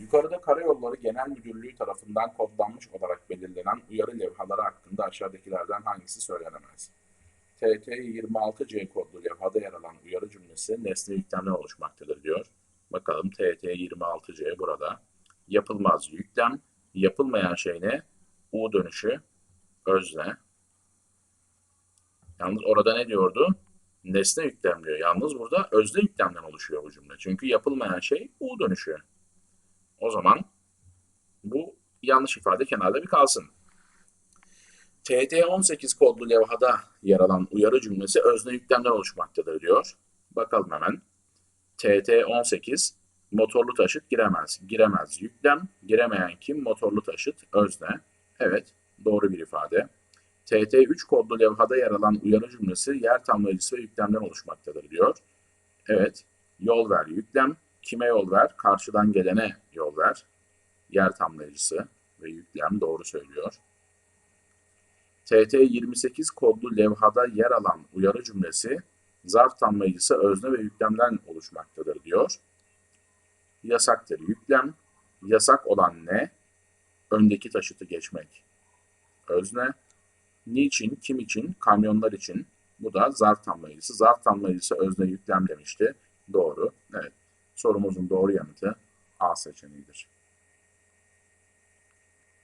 Yukarıda Karayolları Genel Müdürlüğü tarafından kodlanmış olarak belirlenen uyarı levhaları hakkında aşağıdakilerden hangisi söylenemez? TT 26C kodlu levhada yer alan uyarı cümlesi nesne yüklemden oluşmaktadır diyor. Bakalım TT 26C burada. Yapılmaz yüklem, yapılmayan şey ne? U dönüşü, özne. Yalnız orada ne diyordu? Nesne yüklem diyor. Yalnız burada özne yüklemden oluşuyor bu cümle. Çünkü yapılmayan şey U dönüşü. O zaman bu yanlış ifade kenarda bir kalsın. TT18 kodlu levhada yer alan uyarı cümlesi özne yüklemden oluşmaktadır diyor. Bakalım hemen. TT18 motorlu taşıt giremez. Giremez yüklem. Giremeyen kim? Motorlu taşıt özne. Evet doğru bir ifade. TT3 kodlu levhada yer alan uyarı cümlesi yer tamlayıcısı ve yüklemden oluşmaktadır diyor. Evet yol ver yüklem. Kime yol ver? Karşıdan gelene yol ver. Yer tamlayıcısı ve yüklem doğru söylüyor. TT28 kodlu levhada yer alan uyarı cümlesi zarf tamlayıcısı özne ve yüklemden oluşmaktadır diyor. Yasaktır yüklem. Yasak olan ne? Öndeki taşıtı geçmek. Özne. Niçin, kim için? Kamyonlar için. Bu da zarf tamlayıcısı. Zarf tamlayıcısı özne yüklem demişti. Doğru. Evet. Sorumuzun doğru yanıtı A seçeneğidir.